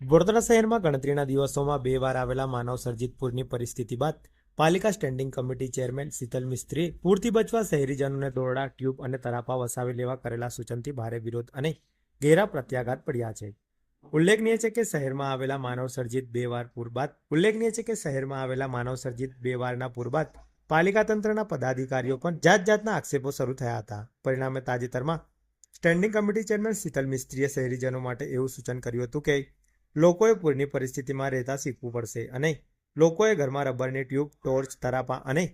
વડોદરા શહેરમાં ગણતરીના દિવસોમાં બે વાર આવેલા માનવ સર્જિત પૂરની પરિસ્થિતિ બાદ પાલિકા સ્ટેન્ડિંગ કમિટી ચેરમેન શીતલ મિસ્ત્રીએ પૂરથી બચવા શહેરીજનોને દોરડા, ટ્યુબ અને તરાપા વસાવી લેવા કરેલા સૂચનથી ભારે વિરોધ અને ઘેરા પ્રત્યાઘાત પડ્યા છે. ઉલ્લેખનીય છે કે શહેરમાં આવેલા માનવ સર્જિત બે વાર પૂર બાદ, ઉલ્લેખનીય છે કે શહેરમાં આવેલા માનવ સર્જિત બે વારના પૂર બાદ પાલિકા તંત્રના પદાધિકારીઓ પણ જાત જાતના આક્ષેપો શરૂ થયા હતા. પરિણામે તાજેતરમાં સ્ટેન્ડિંગ કમિટી ચેરમેન શીતલ મિસ્ત્રીએ શહેરીજનો માટે એવું સૂચન કર્યું હતું કે લોકોએ પૂરની પરિસ્થિતિમાં રહેતા શીખવું પડશે અને લોકોએ ઘરમાં રબરની ટ્યુબ, ટોર્ચ, તરાપા અને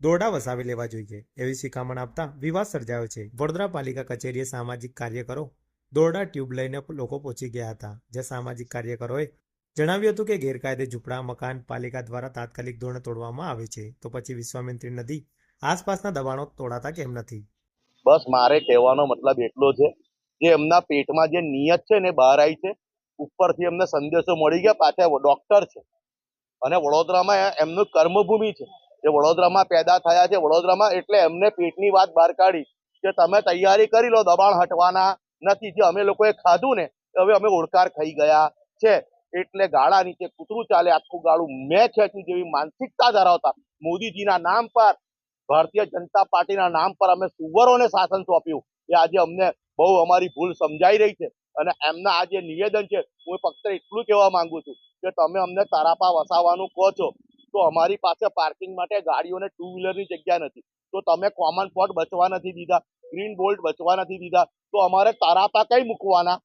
દોરડા વસાવી લેવા જોઈએ. એવી શિખામણ આપતા વિવાદ સર્જાયો છે. વડોદરા પાલિકા કચેરીએ સામાજિક કાર્યકરો દોરડા ટ્યુબ લઈને લોકો પહોંચી ગયા હતા. જે સામાજિક કાર્યકરોએ જણાવ્યું હતું કે ગેરકાયદે ઝૂંપડા, મકાન પાલિકા દ્વારા તાત્કાલિક ધોરણે તોડવામાં આવે છે. તો પછી વિશ્વામિત્રી નદી આસપાસના દબાણો તોડાતા કેમ નથી? બસ મારે કહેવાનો મતલબ એટલો છે કે એમના પેટમાં જે નિયત છે ને બહાર આવી છે ઉપરથી એમને સંદેશો મળી ગયા, પાછા ડોક્ટર છે. અને વડોદરામાં એમનું કર્મભૂમિ છે. એ વડોદરામાં પેદા થયા છે, વડોદરામાં એટલે એમને પેટની વાત બહાર કાઢી કે તમે તૈયારી કરી લો, દબાણ હટવાના નથી. જે અમે લોકોએ ખાધું ને હવે અમે ઓળકાર ખાઈ ગયા છે. એટલે ગાળા નીચે કૂતરું ચાલે, આખું ગાળું મેં ખેંચ્યું જેવી માનસિકતા ધરાવતા મોદીજીના નામ પર, ભારતીય જનતા પાર્ટીના નામ પર અમે સુવરોને શાસન સોંપ્યું. એ આજે અમને બહુ અમારી ભૂલ સમજાઈ રહી છે. અને એમના આ જે નિવેદન છે, હું ફક્ત એટલું કહેવા માંગુ છું કે તમે અમને તારાપા વસાવવાનું કહો છો, તો અમારી પાસે પાર્કિંગ માટે ગાડીઓને ટુ વ્હીલરની જગ્યા નથી. તો તમે કોમન પોટ બચવા નથી દીધા ગ્રીન બોલ્ટ બચવા નથી દીધા, તો અમારે તારાપા કઈ મૂકવાના?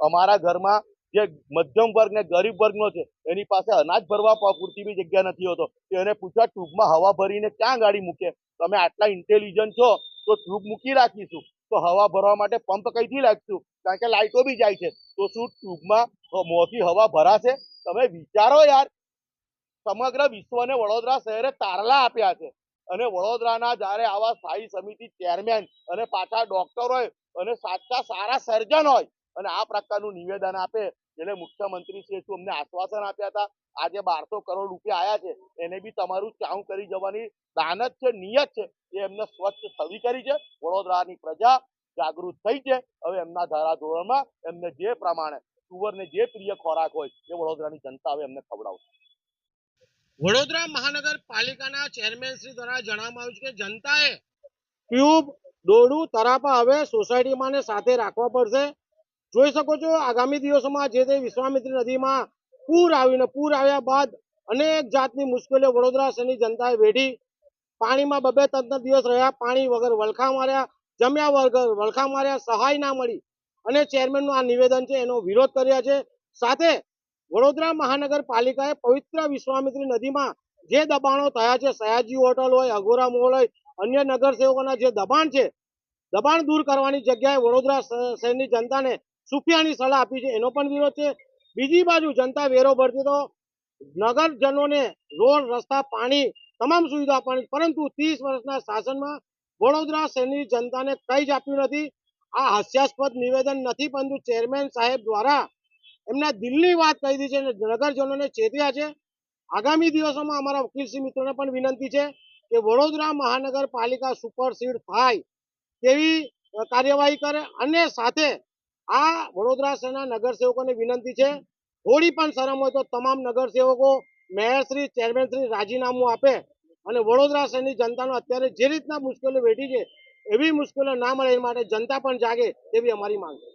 અમારા ઘરમાં જે મધ્યમ વર્ગ ને ગરીબ વર્ગનો છે, એની પાસે અનાજ ભરવા પૂરતી બી જગ્યા નથી હોતો એને પૂછ્યા ટ્યુબમાં હવા ભરીને ક્યાં ગાડી મૂકે? તમે આટલા ઇન્ટેલિજન્ટ છો, તો ટ્યુબ મૂકી રાખીશું. તો હવા ભરવા માટે પંપ કઈથી લાગશું? કારણ કે લાઇટો બી જાય છે. તો શું ટ્યુબમાં મોંથી હવા ભરાશે? તમે વિચારો યાર. સમગ્ર વિશ્વને વડોદરા શહેરે તારલા આપ્યા છે. અને વડોદરાના જ્યારે આવા સ્થાયી સમિતિ ચેરમેન અને પાછા ડોક્ટર હોય અને સાચા સારા સર્જન હોય અને આ પ્રકારનું નિવેદન આપે એટલે મુખ્યમંત્રી શ્રી શું અમને આશ્વાસન આપ્યા હતા? આજે બારસો કરોડ રૂપિયા આવ્યા છે એને બી તમારું ચાઉ કરી જવાની દાનત છે નિયત છે એ એમને સ્વચ્છ છવી કરી છે વડોદરાની પ્રજા જાગૃત થઈ છે. હવે એમના ધારાધોરણમાં એમને જે પ્રમાણે સુવરને જે પ્રિય ખોરાક હોય એ વડોદરાની જનતા હવે એમને ખવડાવશે. વડોદરા મહાનગરપાલિકાના ચેરમેન શ્રી દ્વારા જણાવવામાં આવ્યું છે કે જનતાએ ટ્યુબ દોડું તરાપા હવે સોસાયટીમાં સાથે રાખવા પડશે. જોઈ શકો છો, આગામી દિવસોમાં જે તે વિશ્વામિત્રી નદીમાં પૂર આવીને, પૂર આવ્યા બાદ અનેક જાતની મુશ્કેલીઓ વડોદરા શહેરની જનતાએ વેઠી પાણીમાં બબે ત્રણ દિવસ રહ્યા, પાણી વગર વલખા માર્યા, જમ્યા વગર વલખા માર્યા, સહાય ના મળી. અને ચેરમેનનું આ નિવેદન છે, એનો વિરોધ કર્યા છે. સાથે વડોદરા મહાનગરપાલિકાએ પવિત્ર વિશ્વામિત્રી નદીમાં જે દબાણો થયા છે, સયાજી હોટલ હોય, અઘોરા મોલ હોય, અન્ય નગરસેવકોના જે દબાણ છે, દબાણ દૂર કરવાની જગ્યાએ વડોદરા શહેરની જનતાને સુફિયાની સલાહ આપી છે. એનો પણ વિરોધ છે. બીજી બાજુ જનતા વેરો ભરતી તો નગરજનોને રોડ, રસ્તા, પાણી તમામ સુવિધા આપવાની, પરંતુ ત્રીસ વર્ષના શાસનમાં વડોદરા શહેરની જનતાને કંઈ જ આપ્યું નથી. આ હાસ્યાસ્પદ નિવેદન નથી, પરંતુ ચેરમેન સાહેબ દ્વારા એમના દિલની વાત કહી દીધી છે અને નગરજનોને ચેત્યા છે. આગામી દિવસોમાં અમારા વકીલશ્રી મિત્રોને પણ વિનંતી છે કે વડોદરા મહાનગરપાલિકા સુપરસીડ થાય તેવી કાર્યવાહી કરે અને સાથે આ વડોદરા શહેરના નગરસેવકોને વિનંતી છે, થોડી પણ શરમ હોય તો તમામ નગરસેવકો મેયરશ્રી ચેરમેનશ્રી રાજીનામું આપે અને વડોદરા શહેરની જનતાનો અત્યારે જે રીતના મુશ્કેલીઓ વેઠી છે, એવી મુશ્કેલીઓ ના મળે એ માટે જનતા પણ જાગે તેવી અમારી માંગ છે.